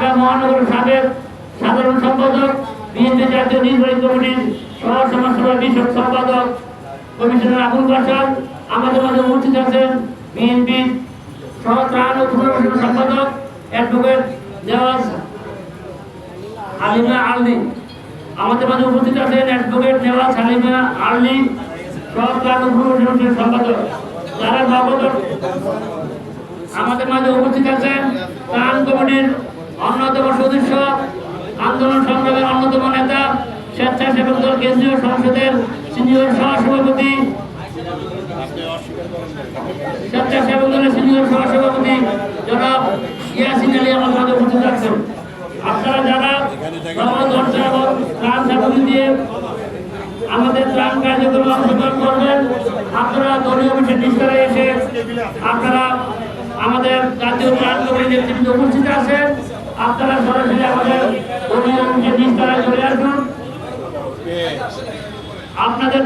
ঢাকা মহানগর সাবেক সাধারণ সম্পাদক, বিএনপি জাতীয় নির্বাহী কমিটির সহ বিষয়ক সম্পাদক, কমিশনার আবুল বাসার আমাদের মাঝে উপস্থিত আছেন বিএনপি সহ ও পুনর্বাসন সম্পাদক, অ্যাডভোকেট আলদি আমাদের মাঝে উপস্থিত আছেন অ্যাডভোকেট নেওয়াজ ও পুনর্বাসন সম্পাদক। নগদ আমাদের মাঝে উপস্থিত আছেন ত্রাণ কমিটির অন্যতম সদস্য, আন্দোলন সংগ্রামের অন্যতম নেতা, স্বেচ্ছাসেবক দল কেন্দ্রীয় সংসদের সিনিয়র সহসভাপতি, স্বেচ্ছাসেবক দলের সিনিয়র সহসভাপতি জনাব ইয়াসিন আলী আমার মাঝে উপস্থিত আছেন আপনারা যারা ত্রাণ সামগ্রী দিয়ে আমাদের ত্রাণ কার্যক্রমে অংশগ্রহণ করবেন, আপনারা দলীয় অফিসের নিষ্ঠারে এসে আপনারা আমাদের জাতীয় ত্রাণ কমিটির নেতৃত্বে উপস্থিত আছেন। আপনারা সরাসরি আমাদের অফিসের নিষ্ঠারে চলে আসুন। আপনাদের